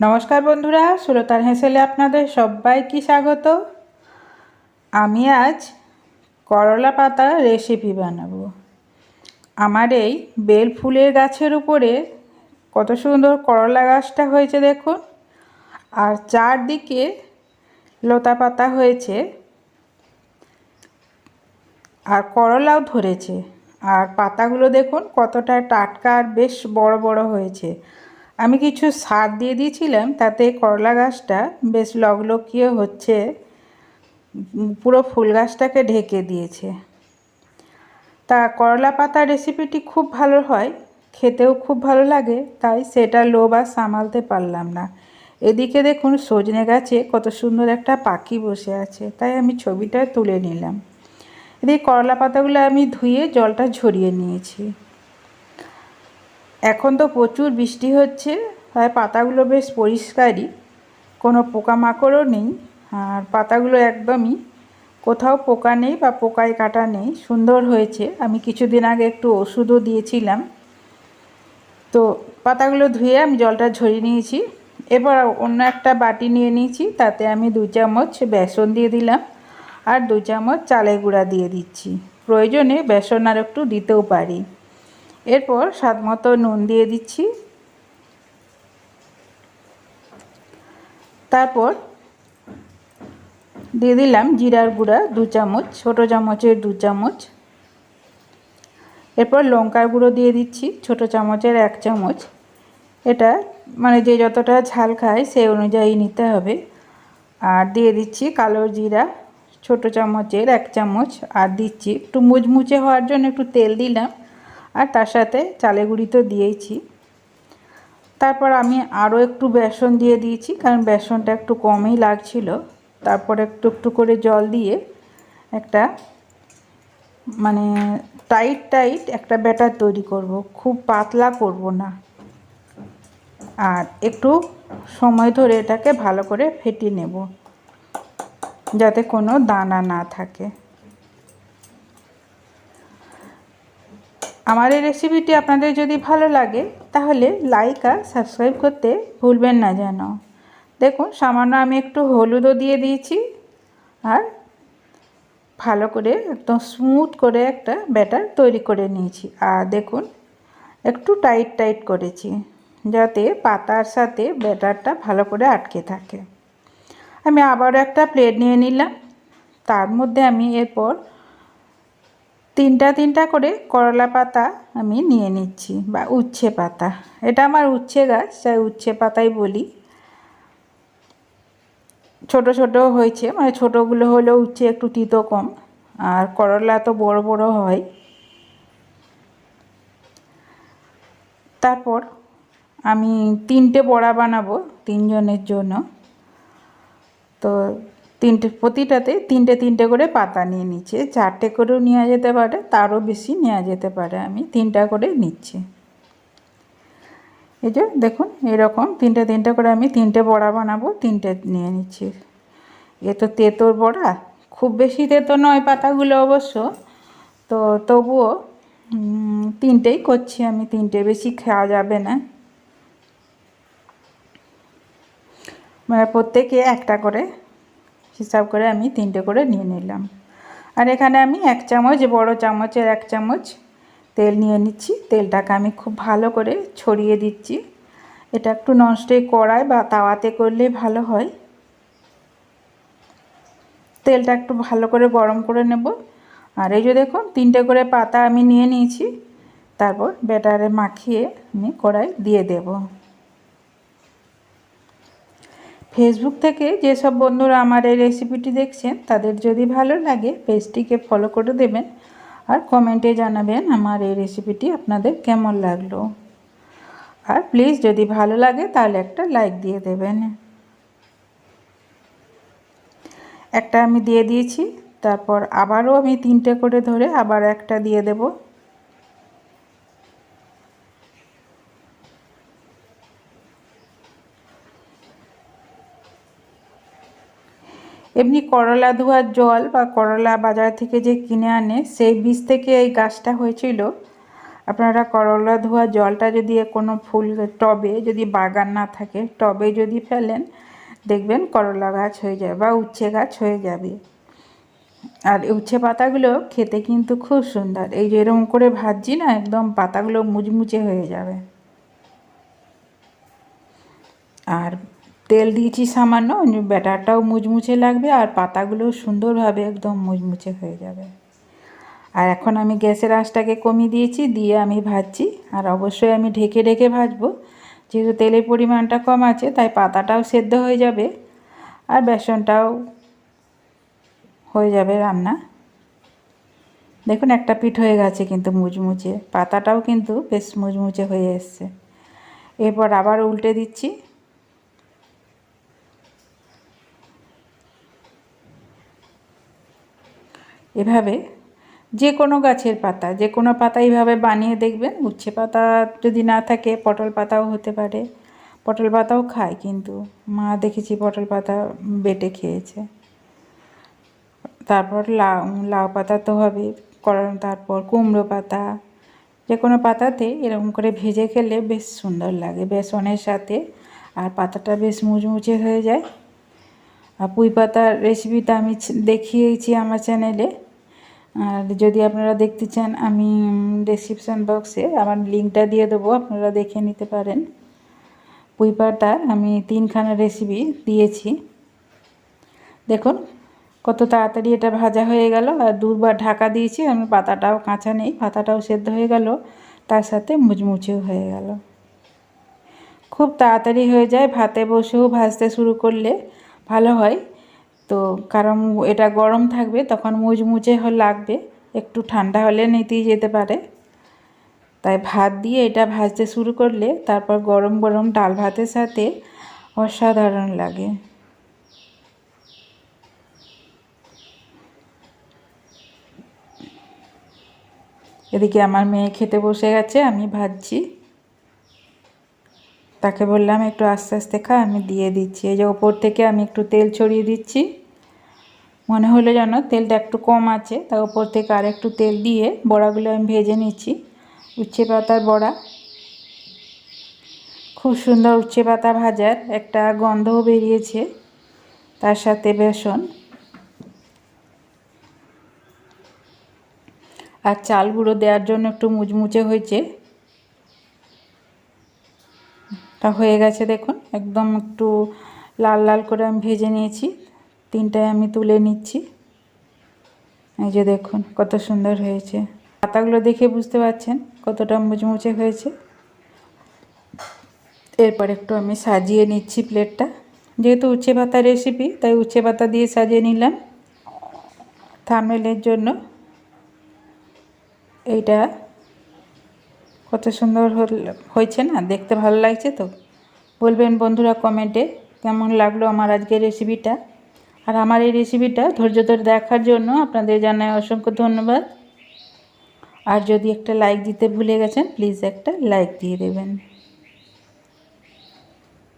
নমস্কার বন্ধুরা, সুলতান হেসেলে আপনাদের সবাইকে স্বাগত। আমি আজ করলা পাতা রেসিপি বানাবো। আমার এই বেল ফুলের গাছের উপরে কত সুন্দর করলা গাছটা হয়েছে দেখুন। আর চারদিকে লতা পাতা হয়েছে। আর করলাও ধরেছে। আর পাতাগুলো দেখুন কতটা টাটকা আর বেশ বড় বড় হয়েছে। আমি কিছু সার দিয়ে দিয়েছিলাম, তাতে করলা গাছটা বেশ লগলকিয়ে হচ্ছে। পুরো ফুল গাছটাকে ঢেকে দিয়েছে। তা করলা পাতা রেসিপিটি খুব ভালো হয়, খেতেও খুব ভালো লাগে, তাই সেটা লোভ আর সামালতে পারলাম না। এদিকে দেখুন সজনে গাছে কত সুন্দর একটা পাখি বসে আছে, তাই আমি ছবিটা তুলে নিলাম। এদিকে করলা পাতাগুলো আমি ধুয়ে জলটা ঝরিয়ে নিয়েছি। এখন তো প্রচুর বৃষ্টি হচ্ছে, তাই পাতাগুলো বেশ পরিষ্কারই, কোনো পোকামাকড়ও নেই, আর পাতাগুলো একদমই, কোথাও পোকা নেই বা পোকায় কাটা নেই, সুন্দর হয়েছে। আমি কিছুদিন আগে একটু ওষুধও দিয়েছিলাম। তো পাতাগুলো ধুয়ে আমি জলটা ঝরিয়ে নিয়েছি এবার অন্য একটা বাটি নিয়ে নিয়েছি, তাতে আমি দু চামচ বেসন দিয়ে দিলাম, আর দু চামচ চালের গুঁড়া দিয়ে দিচ্ছি। প্রয়োজনে বেসন আর একটু দিতেও পারি। এরপর স্বাদ মতো নুন দিয়ে দিচ্ছি। তারপর দিয়ে দিলাম জিরার গুঁড়া দু চামচ, ছোটো চামচের দু চামচ। এরপর লঙ্কার গুঁড়ো দিয়ে দিচ্ছি, ছোটো চামচের এক চামচ। এটা মানে যে যতটা ঝাল খায় সেই অনুযায়ী নিতে হবে। আর দিয়ে দিচ্ছি কালো জিরা, ছোটো চামচের এক চামচ। আর দিচ্ছি একটু মুচমুচে হওয়ার জন্য একটু তেল দিলাম। আর তার সাথে চালে গুঁড়ি তো দিয়েইছি। তারপর আমি আরও একটু বেসন দিয়ে দিয়েছি, কারণ বেসনটা একটু কমই লাগছিল। তারপর একটু একটু করে জল দিয়ে একটা মানে টাইট টাইট একটা ব্যাটার তৈরি করব, খুব পাতলা করব না। আর একটু সময় ধরে এটাকে ভালো করে ফেটিয়ে নেব, যাতে কোনো দানা না থাকে। আমার এই রেসিপিটি আপনাদের যদি ভালো লাগে, তাহলে লাইক আর সাবস্ক্রাইব করতে ভুলবেন না যেন। দেখুন, সামান্য আমি একটু হলুদও দিয়ে দিয়েছি, আর ভালো করে একদম স্মুথ করে একটা ব্যাটার তৈরি করে নিয়েছি। আর দেখুন, একটু টাইট টাইট করেছি, যাতে পাতার সাথে ব্যাটারটা ভালো করে আটকে থাকে। আমি আবারও একটা প্লেট নিয়ে নিলাম। তার মধ্যে আমি এরপর তিনটা তিনটা করে করলা পাতা আমি নিয়ে নিচ্ছি বা উচ্ছে পাতা। এটা আমার উচ্ছে গাছ, তাই উচ্ছে পাতাই বলি। ছোট ছোট হয়েছে মানে ছোটোগুলো হলেও উচ্ছে একটু তিতো কম। আর করলা তো বড় বড় হয়। তারপর আমি তিনটে বড়া বানাবো তিনজনের জন্য। তো তিনটে, প্রতিটাতে তিনটে তিনটে করে পাতা নিয়ে নিচ্ছে। চারটে করেও নেওয়া যেতে পারে, তারও বেশি নেওয়া যেতে পারে। আমি তিনটা করে নিচ্ছি। এই যে দেখুন, এরকম তিনটে তিনটে করে আমি তিনটে বড়া বানাবো, তিনটে নিয়ে নিচ্ছি। এ তো তেঁতোর বড়া, খুব বেশি তেতো নয় পাতাগুলো অবশ্য। তো তবুও তিনটেই করছি আমি, তিনটে বেশি খাওয়া যাবে না। মানে প্রত্যেকে একটা করে হিসাব করে আমি তিনটে করে নিয়ে নিলাম। আর এখানে আমি এক চামচ, বড় চামচের এক চামচ তেল নিয়ে নিচ্ছি। তেলটাকে আমি খুব ভালো করে ছড়িয়ে দিচ্ছি। এটা একটু ননস্টিক কড়াই বা তাওয়াতে করলে ভালো হয়। তেলটা একটু ভালো করে গরম করে নেব। আর এই যে দেখুন, তিনটে করে পাতা আমি নিয়ে নিয়েছি। তারপর ব্যাটারে মাখিয়ে আমি কড়াই দিয়ে দেবো। ফেসবুক থেকে যেসব বন্ধুরা আমার এই রেসিপিটি দেখছেন, তাদের যদি ভালো লাগে পেজটিকে ফলো করে দেবেন আর কমেন্টে জানাবেন আমার এই রেসিপিটি আপনাদের কেমন লাগল। আর প্লিজ যদি ভালো লাগে, তাহলে একটা লাইক দিয়ে দেবেন। একটা আমি দিয়ে দিয়েছি, তারপর আবারও আমি তিনটে করে ধরে আবার একটা দিয়ে দেবো। এমনি করলা ধোয়ার জল বা করলা বাজার থেকে যে কিনে আনে, সেই বীজ থেকে এই গাছটা হয়েছিল। আপনারা করলা ধোয়া জলটা যদি কোনো ফুল, টবে যদি বাগান না থাকে, টবে যদি ফেলেন, দেখবেন করলা গাছ হয়ে যাবে বা উচ্ছে গাছ হয়ে যাবে। আর উচ্ছে পাতাগুলো খেতে কিন্তু খুব সুন্দর। এই যে এরকম করে ভাজছি না, একদম পাতাগুলো মুচমুচে হয়ে যাবে। আর তেল দিয়েছি সামান্য ব্যাটারটাও মুচমুচে লাগবে আর পাতাগুলো সুন্দরভাবে একদম মুচমুচে হয়ে যাবে। আর এখন আমি গ্যাসের আঁচটাকে কমিয়ে দিয়েছি, দিয়ে আমি ভাজছি। আর অবশ্যই আমি ঢেকে ঢেকে ভাজবো। যেহেতু তেলের পরিমাণটা কম আছে, তাই পাতাটাও সেদ্ধ হয়ে যাবে আর বেসনটাও হয়ে যাবে রান্না। দেখুন, একটা পিঠ হয়ে গেছে কিন্তু মুচমুচে। পাতাটাও কিন্তু বেশ মুচমুচে হয়ে এসছে। এরপর আবার উল্টে দিচ্ছি। এভাবে যে কোনো গাছের পাতা, যে কোনো পাতা এইভাবে বানিয়ে দেখবেন। উচ্ছে পাতা যদি না থাকে, পটল পাতাও হতে পারে। পটল পাতাও খায় কিন্তু। মা দেখেছি পটল পাতা বেটে খেয়েছে। তারপর লাউ লাউ পাতা তো হবে। তারপর কুমড়ো পাতা। যে কোনো পাতাতে এরকম করে ভেজে খেলে বেশ সুন্দর লাগে বেসনের সাথে আর পাতাটা বেশ মুচমুচে হয়ে যায়। আর পুঁই পাতার রেসিপিটা আমি দেখিয়েছি আমার চ্যানেলে আর যদি আপনারা দেখতে চান, আমি ডেসক্রিপশান বক্সে আমার লিঙ্কটা দিয়ে দেবো, আপনারা দেখে নিতে পারেন। পুঁই পাতার আমি তিনখানা রেসিপি দিয়েছি। দেখুন, কত তাড়াতাড়ি এটা ভাজা হয়ে গেল, আর দুবার ঢাকা দিয়েছি, আমি পাতাটাও কাঁচা নেই, পাতাটাও সেদ্ধ হয়ে গেল, তার সাথে মুচমুচেও হয়ে গেল। খুব তাড়াতাড়ি হয়ে যায়, ভাতে বসেও ভাজতে শুরু করলে ভালো হয়। তো কারণ এটা গরম থাকবে, তখন মুচমুচে লাগবে। একটু ঠান্ডা হলে নিতেই যেতে পারে। তাই ভাত দিয়ে এটা ভাজতে শুরু করলে তারপর গরম গরম ডাল ভাতের সাথে অসাধারণ লাগে। এদিকে আমার মেয়ে খেতে বসে গেছে, আমি ভাজছি। তাকে বললাম, একটু আস্তে আস্তে খা, আমি দিয়ে দিচ্ছি। এই যে ওপর থেকে আমি একটু তেল ছড়িয়ে দিচ্ছি। মনে হলো যেন তেলটা একটু কম আছে, তার ওপর থেকে আর একটু তেল দিয়ে বড়াগুলো আমি ভেজে নিচ্ছি, উচ্ছে পাতার বড়া। খুব সুন্দর উচ্ছে পাতা ভাজার একটা গন্ধও বেরিয়েছে, তার সাথে বেসন। আর চাল গুঁড়ো দেওয়ার জন্য একটু মুচমুচে হয়েছে। তা হয়ে গেছে দেখুন, একদম একটু লাল লাল করে আমি ভেজে নিয়েছি। তিনটায় আমি তুলে নিচ্ছি। এই যে দেখুন, কত সুন্দর হয়েছে। পাতাগুলো দেখে বুঝতে পারছেন কতটা মুচমুচে হয়েছে। এরপর একটু আমি সাজিয়ে নিচ্ছি প্লেটটা। যেহেতু উচ্ছে পাতা রেসিপি তাই উচ্ছে পাতা দিয়ে সাজিয়ে নিলাম। থামেলের জন্য। এইটা কত সুন্দর হয়েছে না? দেখতে ভালো লাগছে তো? বলবেন বন্ধুরা কমেন্টে কেমন লাগল আমার আজকের রেসিপিটা আর আমার এই রেসিপিটা ধৈর্য ধরে দেখার জন্য আপনাদের জানায় অসংখ্য ধন্যবাদ। আর যদি একটা লাইক দিতে ভুলে গেছেন প্লিজ একটা লাইক দিয়ে দেবেন।